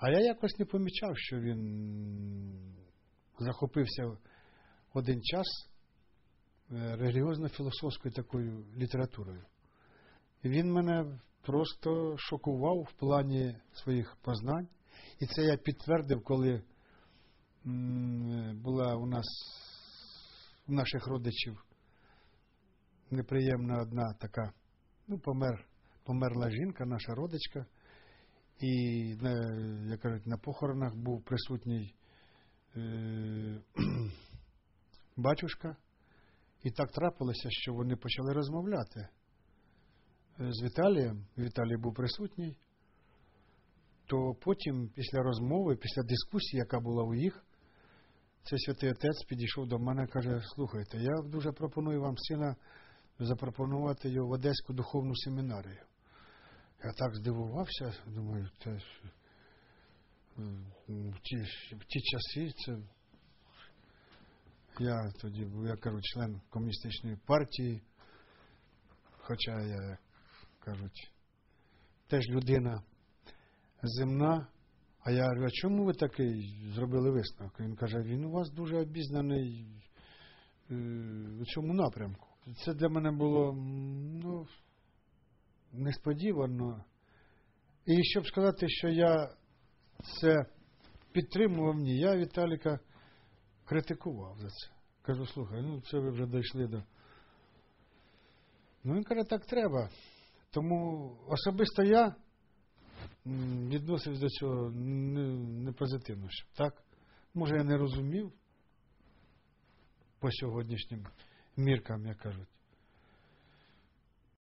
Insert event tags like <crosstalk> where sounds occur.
А я якось не помічав, що він захопився один час е, релігіозно-філософською такою літературою. І він мене просто шокував в плані своїх познань. І це я підтвердив, коли була у нас у наших родичів неприємна одна така, ну, помер, померла жінка, наша родичка. І, на, як кажуть, на похоронах був присутній е, <clears throat> батюшка. І так трапилося, що вони почали розмовляти е, з Віталієм. Віталій був присутній. То потім, після розмови, після дискусії, яка була у їх, цей святий отець підійшов до мене і каже: слухайте, я дуже пропоную вам сина запропонувати його в Одеську духовну семінарію. Я так здивувався, думаю, це в ті, в ті часи це. Я тоді був, я кажу, член комуністичної партії, хоча я, як кажуть, теж людина земна. А я говорю, а чому ви такий зробили висновок? Він каже, він у вас дуже обізнаний е, у цьому напрямку. Це для мене було ну, несподівано. І щоб сказати, що я це підтримував, ні, я Віталіка критикував за це. Кажу, слухай, ну це ви вже дійшли до. Ну він каже, так треба. Тому особисто я відносився до цього не, не позитивно. ще. Так? Може, я не розумів по сьогоднішнім міркам, як кажуть.